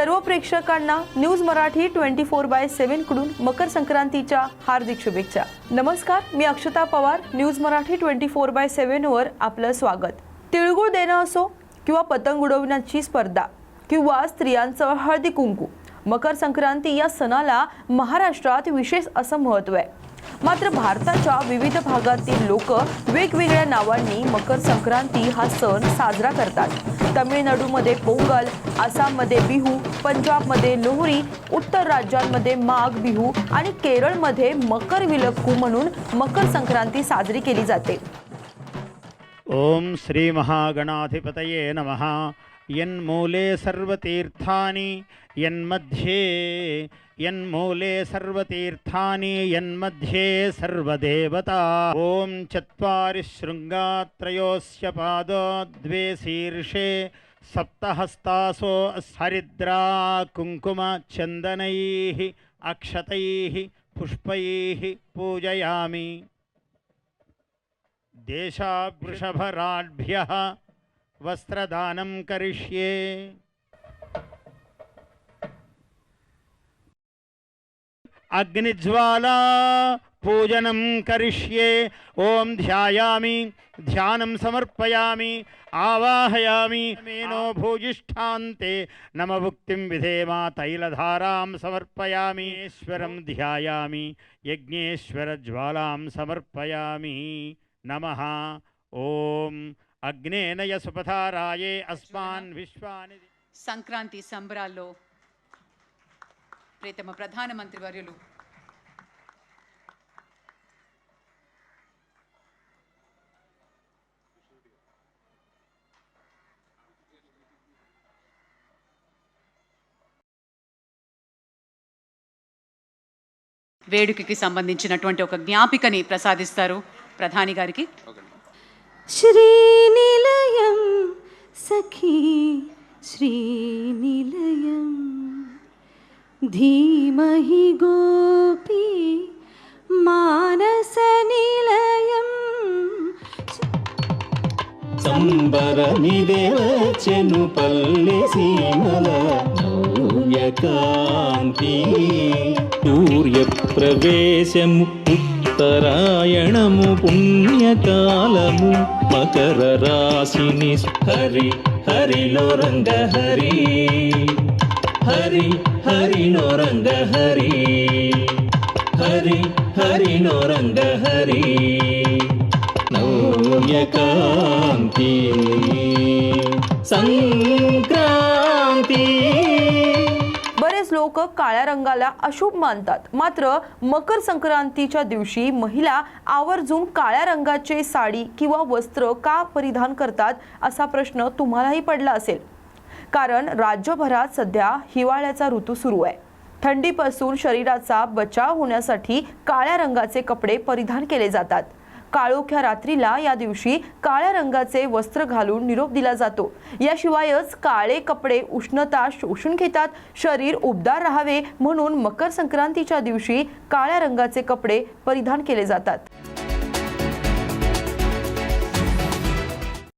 सर्व प्रेक्षकांना news Marathi twenty four by सेव्हनकडून मकर संक्रांतीच्या हार्दिक शुभेच्छा. नमस्कार मी Akshata Pawar news Marathi twenty four by seven वर आपलं स्वागत. तिळगुळ देणं असो किंवा पतंग उडवण्याची स्पर्धा किंवा स्त्रियांचं हळदी कुंकू मकर संक्रांती या सणाला महाराष्ट्रात विशेष असं महत्त्व आहे. मात्र भारताच्या विविध भागातील लोक वेगवेगळ्या नावांनी मकर संक्रांती हा सण साजरा करतात. तमिळनाडूमध्ये पोंगल आसाममध्ये बिहू पंजाबमध्ये लोहरी उत्तर राज्यांमध्ये माघ बिहू आणि केरळमध्ये मकर विलक्कू म्हणून मकर संक्रांती साजरी केली जाते. ओम श्री महागणाधिपतये नमः. यन्मूले सर्वतीर्थानि, यन्मध्ये, यन्मूले सर्वतीर्थानि, यन्मध्ये सर्वदेवता। ॐ चत्वारि शृङ्गात्रयोस्य पादो द्वे शीर्षे सप्तहस्तासो हरिद्रा कुङ्कुमचन्दनैः अक्षतैः पुष्पैः पूजयामि। देशावृषभराड्भ्यः वस्त्रदानं करिष्ये। अग्निज्वाला पूजनं करिष्ये। ॐ ध्यायामि ध्यानं समर्पयामि आवाहयामि। मेनो भूयिष्ठान्ते नमभुक्तिं विधेमा तैलधारां समर्पयामि। ईश्वरं ध्यायामि यज्ञेश्वरज्वालां समर्पयामि। नमः। ॐ అగ్నేనయ సుపథారాయే అస్మాన్ విశ్వాని సంక్రాంతి సంబరాల్లో ప్రీతమ ప్రధానమంత్రి వర్యులు వేడుకకి సంబంధించినటువంటి ఒక జ్ఞాపికని ప్రసాదిస్తారు ప్రధాని గారికి. श्रीनिलयं सखी श्रीनिलयं धीमहि गोपी मानसनिलयम् సంబరమిదేవచెను పల్లె సీమల నవ్యకాంతి సూర్యప్రవేశము ఉత్తరాయణము పుణ్యకాలము మకర రాశిని హరి హరిలో రంగ హరి హరి హరిలో రంగ హరి హరి హరిలో రంగ హరి నౌమ్యకాంతి సంక్రాంతి लोक काळ्या रंगाला अशुभ मानतात. मात्र मकर संक्रांतीच्या दिवशी महिला आवर्जून काळ्या रंगाचे साडी किंवा वस्त्र का परिधान करतात असा प्रश्न तुम्हालाही पडला असेल. कारण राज्यभरात सध्या हिवाळ्याचा ऋतू सुरू आहे. थंडीपासून शरीराचा बचाव होण्यासाठी काळ्या रंगाचे कपडे परिधान केले जातात. काळोख्या रात्रीला या दिवशी काळ्या रंगाचे वस्त्र घालून निरोप दिला जातो. याशिवायच काळे कपडे उष्णता शोषून घेतात शरीर उबदार राहावे म्हणून मकर संक्रांतीच्या दिवशी काळ्या रंगाचे कपडे परिधान केले जातात.